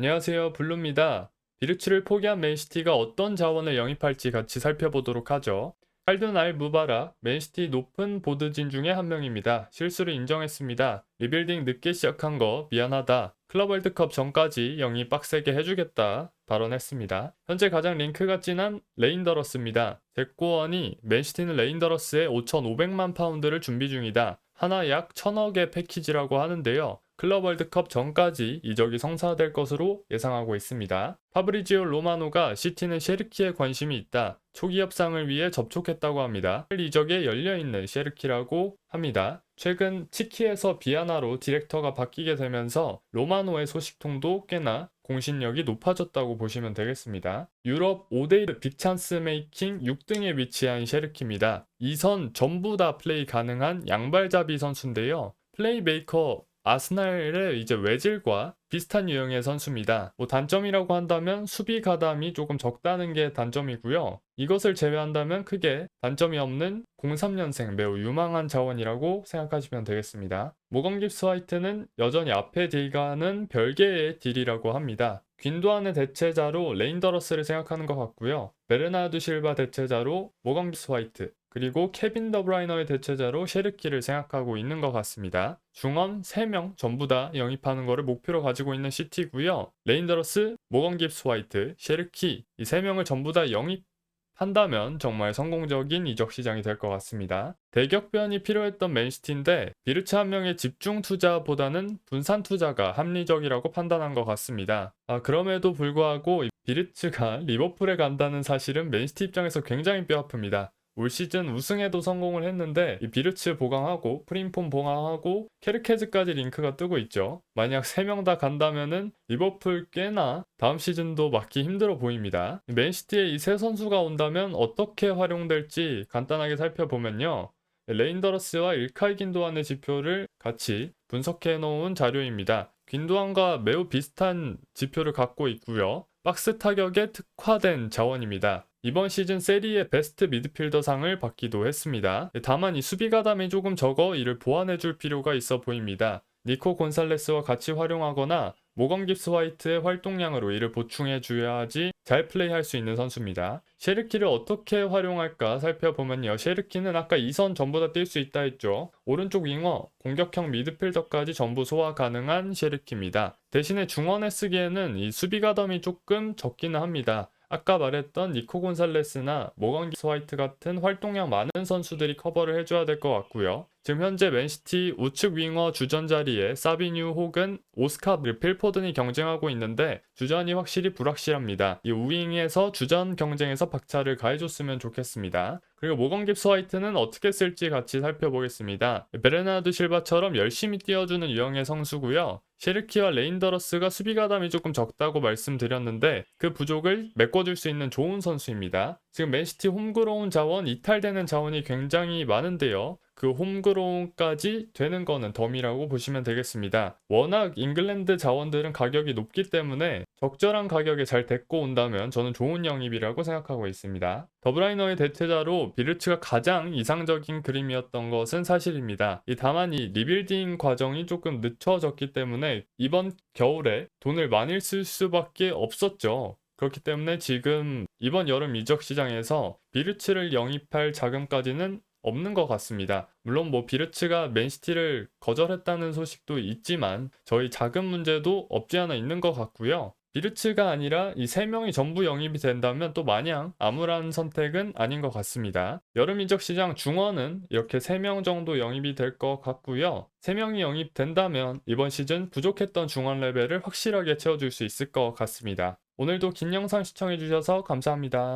안녕하세요. 블루입니다. 비르츠를 포기한 맨시티가 어떤 자원을 영입할지 같이 살펴보도록 하죠. 칼든 알 무바라, 맨시티 높은 보드진 중에 한 명입니다. 실수를 인정했습니다. 리빌딩 늦게 시작한 거 미안하다. 클럽 월드컵 전까지 영입 빡세게 해주겠다. 발언했습니다. 현재 가장 링크가 진한 레인더러스입니다. 잭고원이 맨시티는 레인더러스에 5,500만 파운드를 준비 중이다. 하나 약 1,000억의 패키지라고 하는데요. 클럽 월드컵 전까지 이적이 성사될 것으로 예상하고 있습니다. 파브리지오 로마노가 시티는 셰르키에 관심이 있다. 초기 협상을 위해 접촉했다고 합니다. 이적에 열려있는 셰르키라고 합니다. 최근 치키에서 비아나로 디렉터가 바뀌게 되면서 로마노의 소식통도 꽤나 공신력이 높아졌다고 보시면 되겠습니다. 유럽 5대1 빅찬스 메이킹 6등에 위치한 셰르키입니다. 이 선 전부 다 플레이 가능한 양발잡이 선수인데요. 플레이메이커 아스날의 이제 외질과 비슷한 유형의 선수입니다. 뭐 단점이라고 한다면 수비 가담이 조금 적다는 게 단점이고요. 이것을 제외한다면 크게 단점이 없는 03년생 매우 유망한 자원이라고 생각하시면 되겠습니다. 모건 깁스 화이트는 여전히 앞에 딜과는 별개의 딜이라고 합니다. 귄도안의 대체자로 레인더러스를 생각하는 것 같고요. 베르나드 실바 대체자로 모건 깁스 화이트, 그리고 케빈 더브라이너의 대체자로 셰르키를 생각하고 있는 것 같습니다. 중원 3명 전부 다 영입하는 것을 목표로 가지고 있는 시티고요. 레인더러스, 모건 깁스 화이트, 셰르키 이 3명을 전부 다 영입 한다면 정말 성공적인 이적 시장이 될 것 같습니다. 대격변이 필요했던 맨시티인데 비르츠 한 명의 집중 투자보다는 분산 투자가 합리적이라고 판단한 것 같습니다. 아, 그럼에도 불구하고 비르츠가 리버풀에 간다는 사실은 맨시티 입장에서 굉장히 뼈아픕니다. 올 시즌 우승에도 성공을 했는데 이 비르츠 보강하고 프림폼 보강하고 케르케즈까지 링크가 뜨고 있죠. 만약 3명 다 간다면은 리버풀 꽤나 다음 시즌도 막기 힘들어 보입니다. 맨시티에 이 세 선수가 온다면 어떻게 활용될지 간단하게 살펴보면요. 레인더러스와 일카이 긴도안의 지표를 같이 분석해 놓은 자료입니다. 긴도안과 매우 비슷한 지표를 갖고 있고요. 박스 타격에 특화된 자원입니다. 이번 시즌 세리의 베스트 미드필더상을 받기도 했습니다. 다만 이 수비 가담이 조금 적어 이를 보완해 줄 필요가 있어 보입니다. 니코 곤살레스와 같이 활용하거나 모건 깁스 화이트의 활동량으로 이를 보충해 줘야지 잘 플레이할 수 있는 선수입니다. 셰르키를 어떻게 활용할까 살펴보면요. 셰르키는 아까 2선 전부 다 뛸 수 있다 했죠. 오른쪽 윙어, 공격형 미드필더까지 전부 소화 가능한 셰르키입니다. 대신에 중원에 쓰기에는 이 수비 가담이 조금 적기는 합니다. 아까 말했던 니코 곤살레스나 모건 깁스 화이트 같은 활동량 많은 선수들이 커버를 해줘야 될 것 같고요. 지금 현재 맨시티 우측 윙어 주전 자리에 사비뉴 혹은 오스카 필포든이 경쟁하고 있는데 주전이 확실히 불확실합니다. 이 우윙에서 주전 경쟁에서 박차를 가해줬으면 좋겠습니다. 그리고 모건 깁스 화이트는 어떻게 쓸지 같이 살펴보겠습니다. 베르나드 실바처럼 열심히 뛰어주는 유형의 선수고요. 셰르키와 레인더러스가 수비 가담이 조금 적다고 말씀드렸는데 그 부족을 메꿔줄 수 있는 좋은 선수입니다. 지금 맨시티 홈그로운 자원, 이탈되는 자원이 굉장히 많은데요. 그 홈그로운까지 되는 거는 덤이라고 보시면 되겠습니다. 워낙 잉글랜드 자원들은 가격이 높기 때문에 적절한 가격에 잘 데리고 온다면 저는 좋은 영입이라고 생각하고 있습니다. 더브라이너의 대체자로 비르츠가 가장 이상적인 그림이었던 것은 사실입니다. 이 다만 이 리빌딩 과정이 조금 늦춰졌기 때문에 이번 겨울에 돈을 많이 쓸 수밖에 없었죠. 그렇기 때문에 지금 이번 여름 이적 시장에서 비르츠를 영입할 자금까지는 없는 것 같습니다. 물론 뭐 비르츠가 맨시티를 거절했다는 소식도 있지만 저희 자금 문제도 없지 않아 있는 것 같고요. 비르츠가 아니라 이 세 명이 전부 영입이 된다면 또 마냥 암울한 선택은 아닌 것 같습니다. 여름 이적 시장 중원은 이렇게 세 명 정도 영입이 될 것 같고요. 세 명이 영입된다면 이번 시즌 부족했던 중원 레벨을 확실하게 채워줄 수 있을 것 같습니다. 오늘도 긴 영상 시청해주셔서 감사합니다.